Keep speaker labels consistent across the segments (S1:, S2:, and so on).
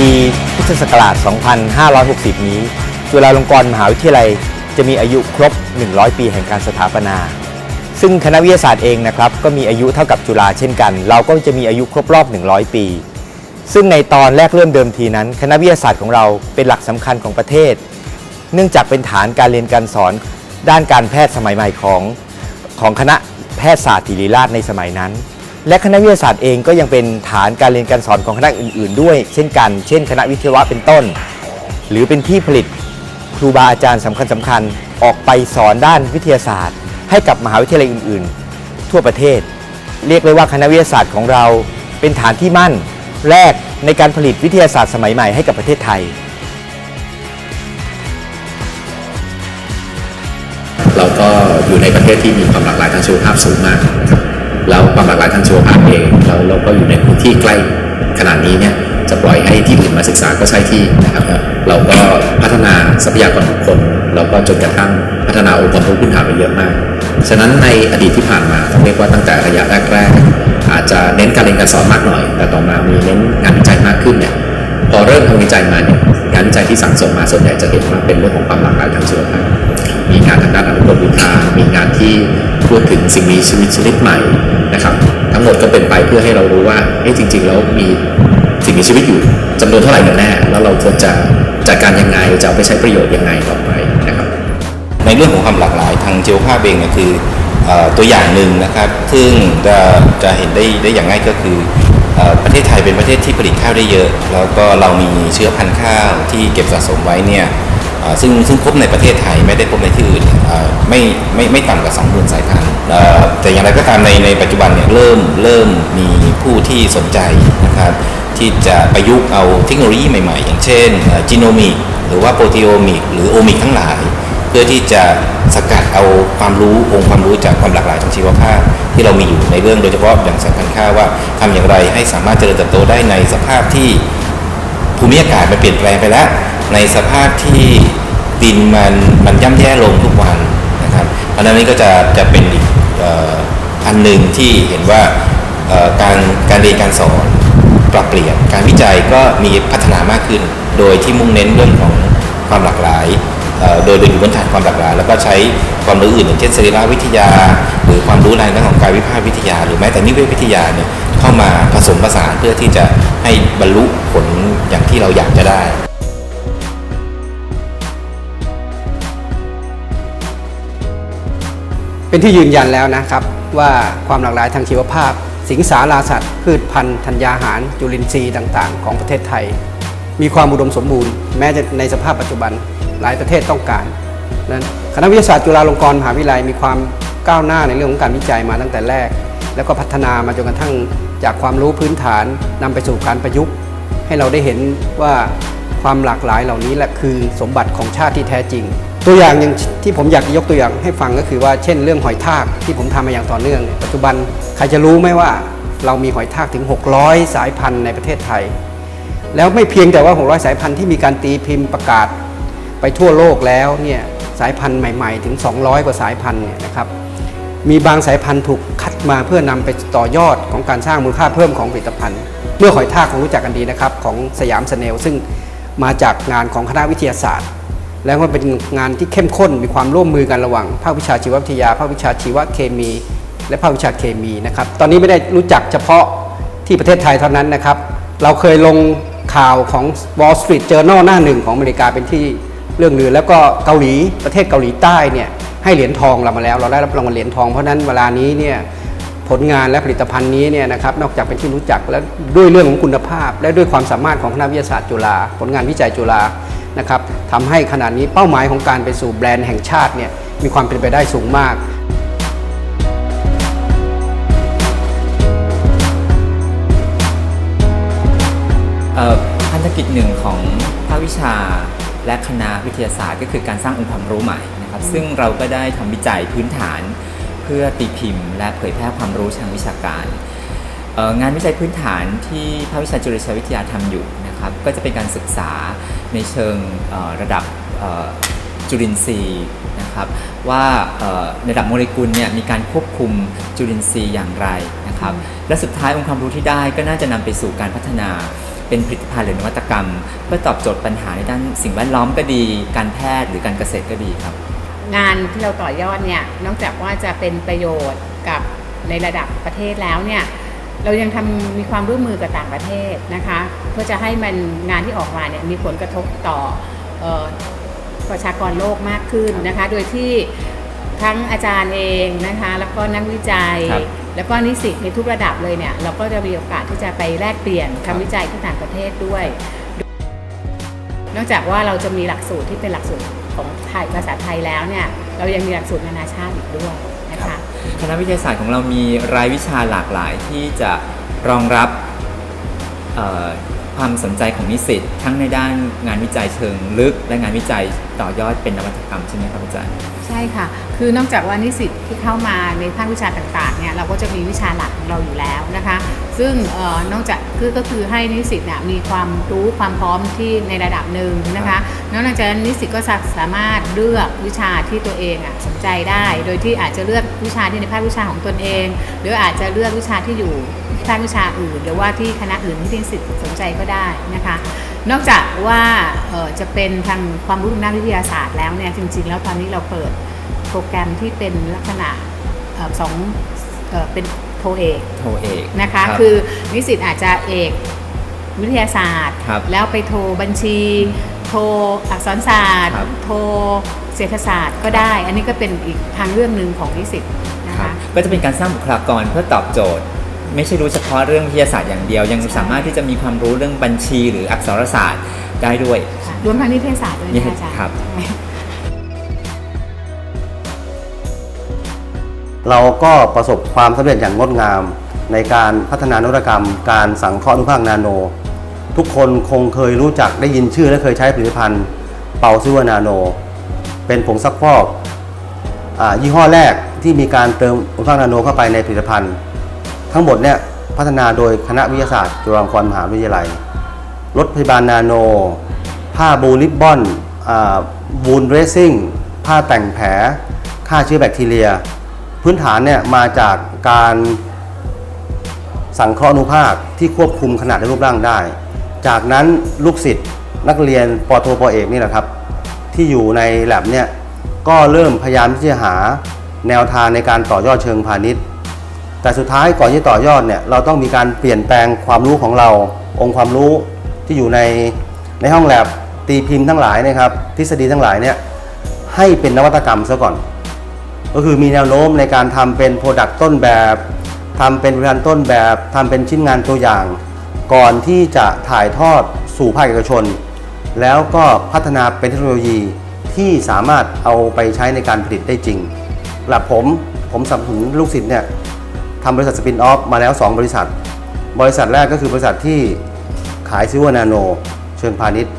S1: ปีพุทธศักราช 2560 นี้ จุฬาลงกรณ์มหาวิทยาลัยจะมีอายุครบ 100 ปีแห่งการสถาปนา ซึ่งคณะวิทยาศาสตร์เองนะครับก็มีอายุเท่ากับจุฬาเช่นกัน เราก็จะมีอายุครบรอบ 100 ปี ซึ่งในตอนแรกเริ่มเดิมทีนั้น คณะวิทยาศาสตร์ของเราเป็นหลักสำคัญของประเทศ เนื่องจากเป็นฐานการเรียนการสอนด้านการแพทย์สมัยใหม่ของของคณะแพทยศาสตร์ศิริราชในสมัยนั้น และคณะวิทยาศาสตร์เองก็ยังเป็นฐานการเรียนการสอนของคณะอื่น ๆ ด้วย เช่นกัน เช่น คณะวิทยาวะเป็นต้น หรือเป็นที่ผลิตครูบาอาจารย์สำคัญสำคัญๆออกไปสอนด้านวิทยาศาสตร์ ให้กับมหาวิทยาลัยอื่น ๆ ทั่วประเทศ เรียกเลยว่าคณะวิทยาศาสตร์ของเราเป็นฐานที่มั่นแรกในการผลิตวิทยาศาสตร์สมัยใหม่ให้กับประเทศไทย
S2: เราก็อยู่ในประเทศที่มีความหลากหลายทางชีวภาพสูงมากครับ แล้วความหลากหลายทางชีวภาพเองเราเราก็อยู่ในพื้นที่ใกล้ขนาดนี้เนี่ยจะปล่อยให้ที่อื่นมาศึกษาก็ใช่ที่นะครับ เราก็พัฒนาทรัพยากรบุคคลเราก็จนกระทั่งพัฒนาองค์ความรู้พื้นฐานไปเยอะมาก ฉะนั้นในอดีตที่ผ่านมาต้องเรียกว่าตั้งแต่ระยะแรกๆอาจจะเน้นการเรียนการสอนมากหน่อย แต่ต่อมามีเน้นงานวิจัยมากขึ้นเนี่ยพอเริ่มทำวิจัยมาเนี่ยงานวิจัยที่สั่งสมมาส่วนใหญ่จะเห็นว่าเป็นเรื่องของความหลากหลายทางชีวภาพ มีงานทางด้านอนุกรมวิทามีงานที่พูดถึงสิ่งมีชีวิตชนิดใหม่นะครับ ทั้งหมดก็เป็นไปเพื่อให้เรารู้ว่าเอ๊ะจริง ๆ แล้วมีสิ่งมีชีวิตอยู่จำนวนเท่าไหร่กันแน่แล้วเราควรจะจัดการยังไงจะเอาไปใช้ประโยชน์ยังไงต่อไปนะครับ
S3: ในเรื่องของความหลากหลายทางชีวภาพเองเนี่ยคืออตัวอย่างหนึ่งนะครับ ซึ่งจะจะเห็นได้ได้อย่างง่ายก็คือประเทศไทยเป็นประเทศที่ผลิตข้าวได้เยอะ แล้วก็เรามีเชื้อพันธุ์ข้าวที่เก็บสะสมไว้เนี่ย ซึ่งซึ่งพบในประเทศไทยไม่ได้พบในที่อื่นไม่ไม่ไม่ต่ำกว่า 20,000 สายพันธุ์แต่อย่างไรก็ตามในในปัจจุบันเนี่ยเริ่มเริ่มมีผู้ที่สนใจนะครับที่จะประยุกต์เอาเทคโนโลยีใหม่ๆ อย่างเช่นจีโนมิกหรือว่าโปรตีโอมิกหรือโอมิกทั้งหลาย เพื่อที่จะสกัดเอาความรู้องค์ความรู้จากความหลากหลายทางชีวภาพ ที่เรามีอยู่ในเรื่องโดยเฉพาะอย่างสำคัญค่าว่าทำอย่างไรให้สามารถเจริญเติบโตได้ในสภาพที่ภูมิอากาศมันเปลี่ยนแปลงไปแล้ว ในสภาพที่ดินมันมันย่ำแย่ลงทุกวันนะครับ เพราะนั้นนี่ก็จะจะเป็นอีกอันหนึ่งที่เห็นว่าการการเรียนการสอนปรับเปลี่ยนการวิจัยก็มีพัฒนามากขึ้น โดยที่มุ่งเน้นเรื่องของความหลากหลาย โดยโดยอยู่บนฐานความหลากหลาย แล้วก็ใช้ความรู้อื่นอย่างเช่นสรีรวิทยา หรือความรู้ในด้านของกายวิภาควิทยา หรือแม้แต่นิเวศวิทยาเนี่ยเข้ามาผสมผสานเพื่อที่จะให้บรรลุผลอย่างที่เราอยากจะได้
S4: เป็นที่ยืนยันแล้วนะครับว่าความหลากหลายทางชีวภาพ สิงสาราสัตว์ พืชพันธุ์ธัญญาหาร จุลินทรีย์ต่างๆ ของประเทศไทย มีความอุดมสมบูรณ์ แม้จะในสภาพปัจจุบันหลายประเทศต้องการนั้นคณะวิทยาศาสตร์จุฬาลงกรณ์มหาวิทยาลัยมีความก้าวหน้าในเรื่องของการวิจัยมาตั้งแต่แรก แล้วก็พัฒนามาจนกระทั่งจากความรู้พื้นฐานนำไปสู่การประยุกต์ ให้เราได้เห็นว่าความหลากหลายเหล่านี้แหละคือสมบัติของชาติที่แท้จริง ตัวอย่างอย่างที่ผมอยากจะยกตัวอย่างให้ฟังก็คือว่าเช่นเรื่องหอยทากที่ผมทำมาอย่างต่อเนื่องปัจจุบันใครจะรู้ไหมว่าเรามีหอยทากถึง 600 สายพันธุ์ในประเทศไทย แล้วไม่เพียงแต่ว่า 600 สายพันธุ์ที่มีการตีพิมพ์ประกาศไปทั่วโลกแล้วเนี่ยสายพันธุ์ใหม่ๆ ถึง 200 กว่าสายพันธุ์เนี่ยนะครับมีบางสายพันธุ์ถูกคัดมาเพื่อนำไปต่อยอดของการสร้างมูลค่าเพิ่มของผลิตภัณฑ์ เมื่อหอยทากคงรู้จักกันดีนะครับของสยามสเนลซึ่งมาจากงานของคณะวิทยาศาสตร์ แล้วก็เป็นงานที่เข้มข้นมีความร่วมมือกันระหว่างภาควิชาชีววิทยา ภาควิชาชีวเคมี และภาควิชาเคมีนะครับ ตอนนี้ไม่ได้รู้จักเฉพาะที่ประเทศไทยเท่านั้นนะครับ เราเคยลงข่าวของ Wall Street Journal หน้าหนึ่งของอเมริกาเป็นที่เรื่องลือแล้วก็เกาหลีประเทศเกาหลีใต้เนี่ยให้เหรียญทองเรามาแล้ว เราได้รับรางวัลเหรียญทองเพราะนั้นเวลานี้เนี่ยผลงานและผลิตภัณฑ์นี้เนี่ยนะครับนอกจากเป็นที่รู้จักแล้วด้วยเรื่องของคุณภาพ และด้วยความสามารถของคณะวิทยาศาสตร์จุฬาผลงานวิจัยจุฬา นะครับทำให้ขนาดนี้เป้าหมายของการไปสู่แบรนด์แห่งชาติเนี่ยมีความเป็นไปได้สูงมาก
S5: พันธกิจหนึ่งของภาควิชาและคณะวิทยาศาสตร์ก็คือการสร้างองค์ความรู้ใหม่นะครับซึ่งเราก็ได้ทำวิจัยพื้นฐาน เพื่อตีพิมพ์ และเผยแพร่ความรู้ทางวิชาการ งานวิจัยพื้นฐานที่ภาควิชาจุลชีววิทยาทำอยู่นะครับก็จะเป็นการศึกษา ในเชิงเอ่อระดับเอ่อจุลินทรีย์นะครับว่าเอ่อในระดับโมเลกุลเนี่ยมีการควบคุมจุลินทรีย์อย่างไรนะครับและสุดท้ายองค์ความรู้ที่ได้ก็น่าจะนำไปสู่การพัฒนาเป็นผลิตภัณฑ์หรือนวัตกรรม เพื่อตอบโจทย์ปัญหาในด้านสิ่งแวดล้อมก็ดี การแพทย์หรือการเกษตรก็ดีครับ
S6: งานที่เราต่อยอดเนี่ยนอกจากว่าจะเป็นประโยชน์กับในระดับประเทศแล้วเนี่ย เรายังทำมีความร่วมมือกับต่างประเทศนะคะ เพื่อจะให้มันงานที่ออกมาเนี่ยมีผลกระทบต่อเออประชากรโลกมากขึ้นนะคะ โดยที่ทั้งอาจารย์เองนะคะ แล้วก็นักวิจัย
S5: ครับ
S6: แล้วก็นิสิตในทุกระดับเลยเนี่ย เราก็จะมีโอกาสที่จะไปแลกเปลี่ยน
S5: ครับ
S6: ทำวิจัยที่ต่างประเทศด้วย นอกจากว่าเราจะมีหลักสูตรที่เป็นหลักสูตรของไทยภาษาไทยแล้วเนี่ย เรายังมีหลักสูตรนานาชาติอีกด้วยนะ ค
S5: ณะวิทยาศาสตร์ของเรามีรายวิชาหลากหลายที่จะรองรับความสนใจของนิสิตทั้งในด้านงานวิจัยเชิงลึก และงานวิจัยต่อยอดเป็นนวัตกรรมใช่ไหมครับอาจารย์
S6: ใช่ค่ะ คือนอกจากว่านิสิตที่เข้ามาในภาควิชาต่างๆเนี่ยเราก็จะมีวิชาหลักของเราอยู่แล้วนะคะ ซึ่งเออนอกจากคือก็คือให้นิสิตเนี่ยมีความรู้ความพร้อมที่ในระดับหนึ่งนะคะนอกจากนั้นนิสิตก็สามารถเลือกวิชาที่ตัวเองอะสนใจได้ โดยที่อาจจะเลือกวิชาที่ในภาควิชาของตนเอง หรืออาจจะเลือกวิชาที่อยู่ภาควิชาอื่น หรือว่าที่คณะอื่นที่นิสิตสนใจก็ได้นะคะนอกจากว่าเอ่อจะเป็นทางความรู้ทางด้านวิทยาศาสตร์แล้วเนี่ยจริง ๆ แล้วตอนนี้เราเปิดโปรแกรมที่เป็นลักษณะเอ่อสองเอ่อเป็น โทเอก
S5: โทเอก
S6: นะคะ
S5: รับ
S6: คือนิสิตอาจจะเอกวิทยาศาสตร์
S5: ครับ
S6: แล้วไปโทบัญชี โทอักษรศาสตร์
S5: ครับ
S6: โทเศรษฐศาสตร์ก็ได้ อันนี้ก็เป็นอีกทางเรื่องหนึ่งของนิสิตนะ
S5: ครั
S6: คะ
S5: บก็จะเป็นการสร้างบุคลากรเพื่อตอบโจทย์ ไม่ใช่รู้เฉพาะเรื่องวิทยาศาสตร์อย่างเดียว ยังสามารถที่จะมีความรู้เรื่องบัญชีหรืออักษรศาสตร์ได้ด้วย
S6: ค่ะรวมทั้งนิเทศศาสตร์ด้วยนะคะอาจารย์
S5: ครับ
S6: ใช่
S7: เราก็ประสบความสำเร็จอย่างงดงาม ในการพัฒนานวัตกรรม การสังเคราะห์อนุภาคนาโน ทุกคนคงเคยรู้จักได้ยินชื่อและเคยใช้ผลิตภัณฑ์เปาซิวนาโน เป็นผงซักฟอกอยี่ห้อแรกที่มีการเติมอนุภาคนาโนเข้าไปในผลิตภัณฑ์ ทั้งหมดเนี่ยพัฒนาโดยคณะวิทยาศาสตร์จุฬาลงกรณ์มหาวิทยาลัยรถพยาบาลนาโน ผ้าบูริบบอนบูนเรซิ่งผ้าแต่งแผลฆ่าเชื้อแบคทีเรีย พื้นฐานเนี่ยมาจากการสังเคราะห์อนุภาคที่ควบคุมขนาดและรูปร่างได้ จากนั้นลูกศิษย์นักเรียนปโทปอเอกนี่แหละครับ ที่อยู่ในแลบเนี่ยก็เริ่มพยายามที่จะหาแนวทางในการต่อยอดเชิงพาณิชย์ แต่สุดท้ายก่อนที่ต่อยอดเนี่ยเราต้องมีการเปลี่ยนแปลงความรู้ของเรา องค์ความรู้ที่อยู่ในในห้องแลบตีพิมพ์ทั้งหลายนะครับ ทฤษฎีทั้งหลายเนี่ยให้เป็นนวัตกรรมซะก่อน ก็คือมีแนวโน้มในการทำเป็นโปรดักต์ต้นแบบทำเป็นผลิตภัณฑ์ต้นแบบทำเป็นชิ้นงานตัวอย่าง ก่อนที่จะถ่ายทอดสู่ภาคเอกชน แล้วก็พัฒนาเป็นเทคโนโลยีที่สามารถเอาไปใช้ในการผลิตได้จริงหลับผมผมสนับสนุนลูกศิษย์เนี่ยทำบริษัทสปินออฟมาแล้ว 2 บริษัท บริษัทแรกก็คือบริษัทที่ขายซิวนาโน เชิงพาณิชย์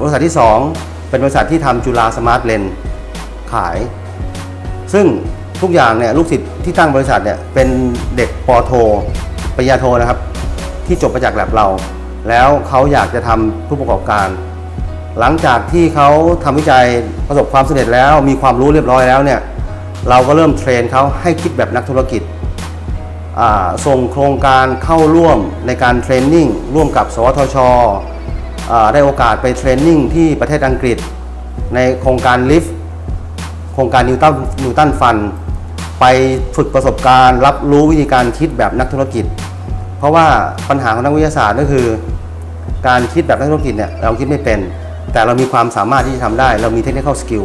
S7: บริษัทที่ 2 เป็นบริษัทที่ทำจุฬาสมาร์ทเลนขาย ซึ่งทุกอย่างเนี่ยลูกศิษย์ที่ตั้งบริษัทเนี่ยเป็นเด็กปอโทปริญญาโทนะครับ ที่จบมาจากแลบเรา แล้วเขาอยากจะทำผู้ประกอบการ หลังจากที่เขาทำวิจัยประสบความสำเร็จแล้วมีความรู้เรียบร้อยแล้วเนี่ยเราก็เริ่มเทรนเขาให้คิดแบบนักธุรกิจส่งโครงการเข้าร่วมในการเทรนนิ่งร่วมกับ สวทช ได้โอกาสไปเทรนนิ่งที่ประเทศอังกฤษ ในโครงการลิฟ โครงการนิวตันนิวตันฟัน ไปฝึกประสบการณ์ รับรู้วิธีการคิดแบบนักธุรกิจ เพราะว่าปัญหาของนักวิทยาศาสตร์ก็คือ การคิดแบบนักธุรกิจเนี่ยเราคิดไม่เป็น แต่เรามีความสามารถที่จะทำได้ เรามีเทคนิคสกิล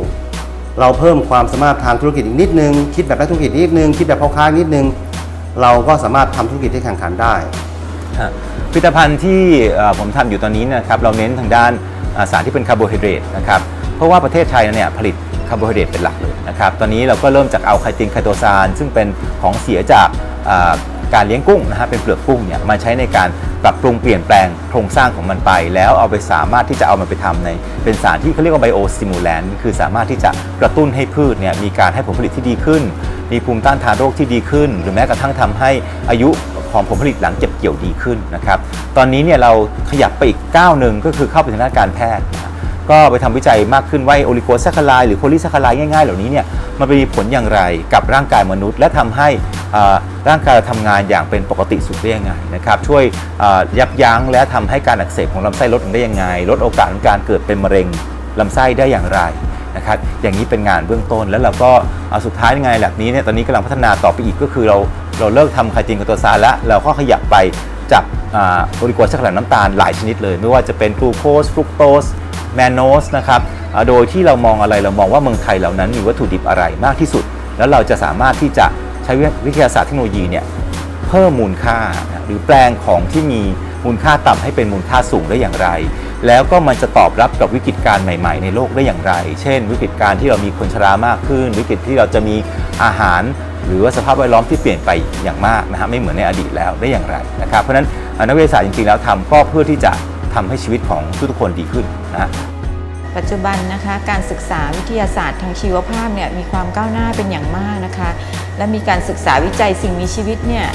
S7: เราเพิ่มความสามารถทางธุรกิจอีกนิดนึง คิดแบบนักธุรกิจนิดนึง คิดแบบพ่อค้านิดนึง เราก็สามารถทำธุรกิจที่แข่งขันได้
S1: ผลิตภัณฑ์ที่ผมทำอยู่ตอนนี้นะครับเราเน้นทางด้านสารที่เป็นคาร์โบไฮเดรตนะครับเพราะว่าประเทศไทยเนี่ยผลิต คาร์โบไฮเดรตเป็นหลักเลยนะครับ ตอนนี้เราก็เริ่มจากเอาไคตินไคโตซานซึ่งเป็นของเสียจากการเลี้ยงกุ้งนะฮะเป็นเปลือกกุ้งเนี่ยมาใช้ในการปรับปรุงเปลี่ยนแปลงโครงสร้างของมันไป แล้วเอาไปสามารถที่จะเอามันไปทำใน เป็นสารที่เขาเรียกว่าไบโอสติมูแลนต์คือสามารถที่จะกระตุ้นให้พืชเนี่ยมีการให้ผลผลิตที่ดีขึ้น มีภูมิต้านทานโรคที่ดีขึ้น หรือแม้กระทั่งทำให้อายุของผลผลิตหลังเก็บเกี่ยวดีขึ้นนะครับตอนนี้เนี่ยเราขยับไปอีกก้าวหนึ่งก็คือเข้าไปทางด้านการแพทย์
S8: ก็ไปทำวิจัยมากขึ้นว่าโอลิโกแซคคารายหรือโพลีแซคคารายง่ายๆ เหล่านี้เนี่ยมันไปมีผลอย่างไรกับร่างกายมนุษย์ และทำให้ร่างกายเราทำงานอย่างเป็นปกติสุขได้ยังไงนะครับช่วยยับยั้งและทำให้การอักเสบของลำไส้ลดลงได้ยังไง ลดโอกาสของการเกิดเป็นมะเร็งลำไส้ได้อย่างไรนะครับอย่างนี้เป็นงานเบื้องต้นแล้วเราก็เอาสุดท้ายยังไงหลักนี้เนี่ยตอนนี้กำลังพัฒนาต่อไปอีกก็คือเราเราเลิกทำคาจินกับตัวซานแล้วเราก็ขยับไปจับโอลิโกแซคคารายน้ำตาลหลายชนิดเลย ไม่ว่าจะเป็นกลูโคสฟรุกโตส แมนโนสนะครับโดยที่เรามองอะไรเรามองว่าเมืองไทยเหล่านั้นมีวัตถุดิบอะไรมากที่สุด แล้วเราจะสามารถที่จะใช้วิทยาศาสตร์เทคโนโลยีเนี่ยเพิ่มมูลค่า หรือแปลงของที่มีมูลค่าต่ำให้เป็นมูลค่าสูงได้อย่างไร แล้วก็มันจะตอบรับกับวิกฤตการณ์ใหม่ ๆ ในโลกได้อย่างไร เช่น วิกฤตการณ์ที่เรามีคนชรามากขึ้น วิกฤตที่เราจะมีอาหาร หรือว่าสภาพแวดล้อมที่เปลี่ยนไปอย่างมากนะฮะไม่เหมือนในอดีตแล้วได้อย่างไรนะครับเพราะฉะนั้นนักวิทยาศาสตร์จริงๆแล้วทำก็เพื่อที่จะ ทำให้ชีวิตของทุกๆคนดีขึ้นนะฮะ
S9: ปัจจุบันนะคะการศึกษาวิทยาศาสตร์ทางชีวภาพเนี่ยมีความก้าวหน้าเป็นอย่างมากนะคะ และมีการศึกษาวิจัยสิ่งมีชีวิตเนี่ย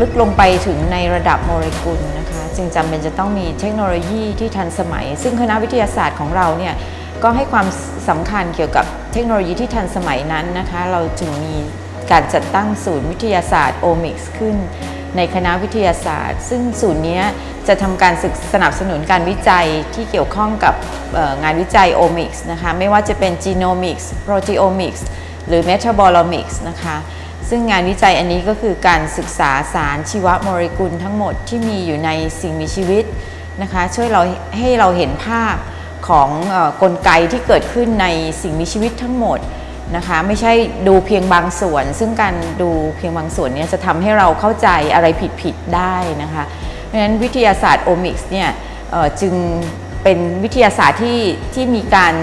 S9: ลึกลงไปถึงในระดับโมเลกุลนะคะจึงจำเป็นจะต้องมีเทคโนโลยีที่ทันสมัย ซึ่งคณะวิทยาศาสตร์ของเราเนี่ยก็ให้ความสำคัญเกี่ยวกับเทคโนโลยีที่ทันสมัยนั้นนะคะ เราจึงมีการจัดตั้งศูนย์วิทยาศาสตร์โอมิกส์ขึ้น ในคณะวิทยาศาสตร์ ซึ่งศูนย์นี้จะทำการศึกสนับสนุนการวิจัยที่เกี่ยวข้องกับเอ่องานวิจัยโอมิกส์นะคะไม่ว่าจะเป็นจีโนมิกส์โปรตีโอมิกส์หรือเมตาบอลมิกส์นะคะซึ่งงานวิจัยอันนี้ก็คือการศึกษาสารชีวโมเลกุลทั้งหมดที่มีอยู่ในสิ่งมีชีวิตนะคะช่วยเราให้เราเห็นภาพของเออกลไกที่เกิดขึ้นในสิ่งมีชีวิตทั้งหมด นะคะไม่ใช่ดูเพียงบางส่วน ซึ่งการดูเพียงบางส่วนเนี้จะทำให้เราเข้าใจอะไรผิดๆได้นะคะเพราะฉะนั้นวิทยาศาสตร์โอมิกส์เนี่ยจึงเป็นวิทยาศาสตร์ที่ที่มีการ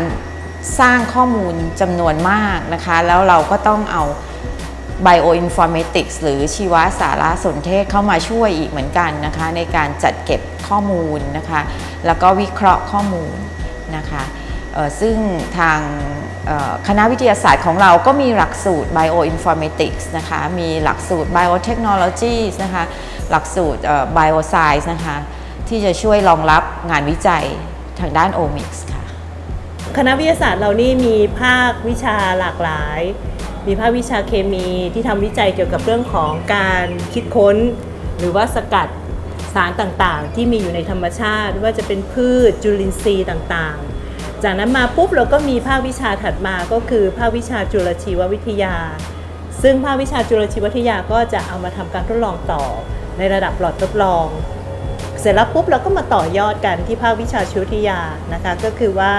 S9: สร้างข้อมูลจำนวนมากนะคะ แล้วเราก็ต้องเอา bioinformatics หรือชีวสารสนเทศเข้ามาช่วยอีกเหมือนกันนะคะ ในการจัดเก็บข้อมูลนะคะ แล้วก็วิเคราะห์ข้อมูลนะคะซึ่งทาง คณะวิทยาศาสตร์ของเราก็มีหลักสูตร bioinformatics นะคะ มีหลักสูตร biotechnologies นะคะ หลักสูตร bioscience นะคะ ที่จะช่วยรองรับงานวิจัยทางด้าน omics ค่ะ
S10: คณะวิทยาศาสตร์เรานี่มีภาควิชาหลากหลาย มีภาควิชาเคมีที่ทำวิจัยเกี่ยวกับเรื่องของการคิดค้น หรือว่าสกัดสารต่างๆ ที่มีอยู่ในธรรมชาติ ว่าจะเป็นพืชจุลินทรีย์ต่างๆ จากนั้นมาปุ๊บเราก็มีภาควิชาถัดมาก็คือภาควิชาจุลชีววิทยา ซึ่งภาควิชาจุลชีววิทยาก็จะเอามาทำการทดลองต่อในระดับหลอดทดลอง เสร็จแล้วปุ๊บเราก็มาต่อยอดกันที่ภาควิชาชีววิทยานะคะก็คือว่า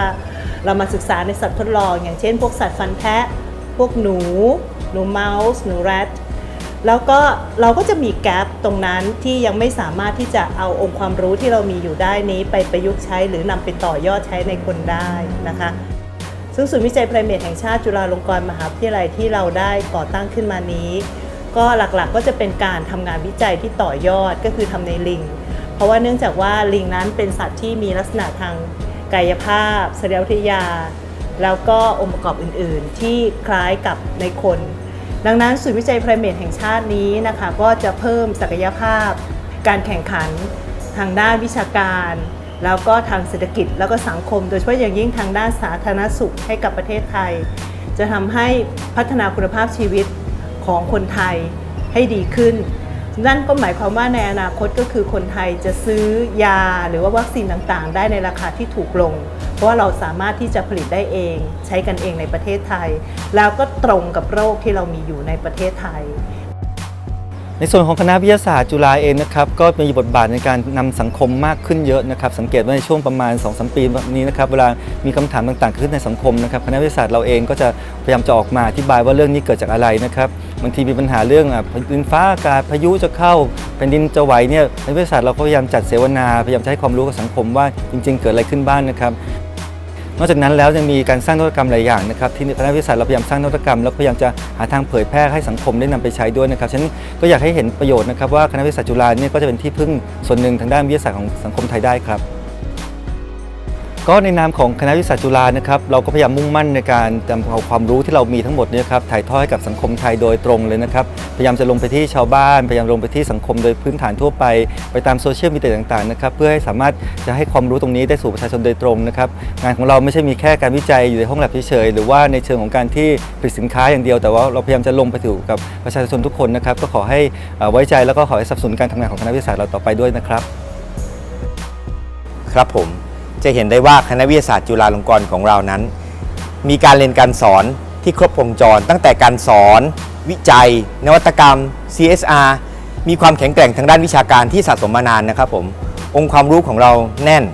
S10: เรามาศึกษาในสัตว์ทดลอง อย่างเช่น พวกสัตว์ฟันแทะพวกหนู หนูเมาส์หนูแรด แล้วก็เราก็จะมีแกลบตรงนั้นที่ยังไม่สามารถที่จะเอาองค์ความรู้ที่เรามีอยู่ได้นี้ ไปประยุกต์ใช้หรือนำไปต่อยอดใช้ในคนได้นะคะ ซึ่งศูนย์วิจัยไพรเมตแห่งชาติจุฬาลงกรณ์มหาวิทยาลัยที่เราได้ก่อตั้งขึ้นมานี้ ก็หลักๆก็จะเป็นการทำงานวิจัยที่ต่อยอดก็คือทำในลิง เพราะว่าเนื่องจากว่าลิงนั้นเป็นสัตว์ที่มีลักษณะทางกายภาพสรีรวิทยา แล้วก็องค์ประกอบอื่น ๆ ที่คล้ายกับในคน ดังนั้นศูนย์วิจัยไพรเมตแห่งชาตินี้นะคะก็จะเพิ่มศักยภาพ การแข่งขันทางด้านวิชาการ แล้วก็ทางเศรษฐกิจแล้วก็สังคม โดยเฉพาะอย่างยิ่งทางด้านสาธารณสุขให้กับประเทศไทย จะทำให้พัฒนาคุณภาพชีวิตของคนไทยให้ดีขึ้น นั่นก็หมายความว่าในอนาคตก็คือคนไทยจะซื้อยาหรือว่าวัคซีนต่างๆ ได้ในราคาที่ถูกลง เพราะว่าเราสามารถที่จะผลิตได้เอง ใช้กันเองในประเทศไทย แล้วก็ตรงกับโรคที่เรามีอยู่ในประเทศไทย
S8: ในส่วนของคณะวิทยาศาสตร์จุฬาเองนะครับก็มีบทบาทในการนำสังคมมากขึ้นเยอะนะครับสังเกตว่าในช่วงประมาณ2อสปีนี้นะครับเวลามีคำถามต่างๆขึ้นในสังคมนะครับคณะวิทยาศาสตร์เราเองก็จะพยายามจะออกมาอธิบายว่าเรื่องนี้เกิดจากอะไรนะครับบางทีมีปัญหาเรื่องอะดินฟ้าอากาศพายุจะเข้าแผ่นดินจะไหวเนี่ยคณะวิทยาศาสตร์เราก็พยายามจัดเสวนาพยายามจะให้ความรู้กับสังคมว่าจริง ๆ เกิดอะไรขึ้นบ้างนะครับ นอกจากนั้นแล้วยังมีการสร้างนวัตกรรมหลายอย่างนะครับที่คณะวิทยาศาสตร์เราพยายามสร้างนวัตกรรมแล้วก็พยายามจะหาทางเผยแพร่ให้สังคมได้นำไปใช้ด้วยนะครับฉะนั้นก็อยากให้เห็นประโยชน์นะครับว่าคณะวิทยาศาสตร์จุฬาเนี่ยก็จะเป็นที่พึ่งส่วนหนึ่งทางด้านวิทยาศาสตร์ของสังคมไทยได้ครับ
S11: ก็ในนามของคณะวิทยาศาสตร์จุฬานะครับเราก็พยายามมุ่งมั่นในการนำเอาความรู้ที่เรามีทั้งหมดนี่ครับถ่ายทอดให้กับสังคมไทยโดยตรงเลยนะครับพยายามจะลงไปที่ชาวบ้าน พยายามลงไปที่สังคมโดยพื้นฐานทั่วไป ไปตามโซเชียลมีเดียต่างๆนะครับเพื่อให้สามารถจะให้ความรู้ตรงนี้ได้สู่ประชาชนโดยตรงนะครับงานของเราไม่ใช่มีแค่การวิจัยอยู่ในห้องแลบเฉยๆหรือว่าในเชิงของการที่ผลิตสินค้าอย่างเดียว แต่ว่าเราพยายามจะลงไปถึงกับประชาชนทุกคนนะครับก็ขอให้ไว้ใจแล้วก็ขอให้สนับสนุนการทำงานของคณะวิทยาศาสตร์เราต่อไปด้วยนะครับ
S1: ครับผม จะเห็นได้ว่าคณะวิทยาศาสตร์จุฬาลงกรณ์ของเรานั้น มีการเรียนการสอนที่ครบวงจร ตั้งแต่การสอน วิจัย นวัตกรรม CSR มีความแข็งแกร่งทางด้านวิชาการที่สะสมมานานนะครับผมองค์ความรู้ของเราแน่น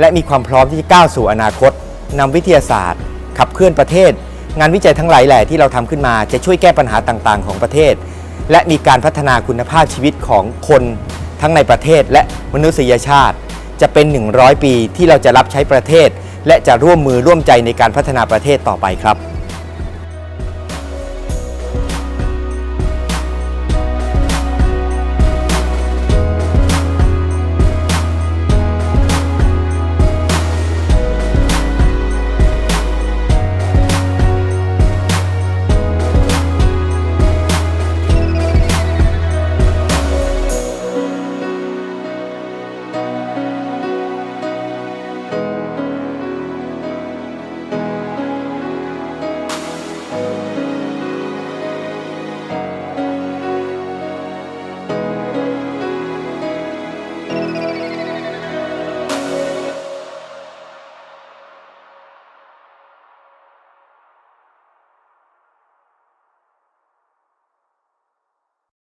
S1: และมีความพร้อมที่จะก้าวสู่อนาคตนำวิทยาศาสตร์ ขับเคลื่อนประเทศ งานวิจัยทั้งหลายแหล่ที่เราทำขึ้นมา จะช่วยแก้ปัญหาต่างๆ ของประเทศ และมีการพัฒนาคุณภาพชีวิตของคนทั้งในประเทศและมนุษยชาติ จะเป็น 100 ปีที่เราจะรับใช้ประเทศ และจะร่วมมือร่วมใจในการพัฒนาประเทศต่อไปครับ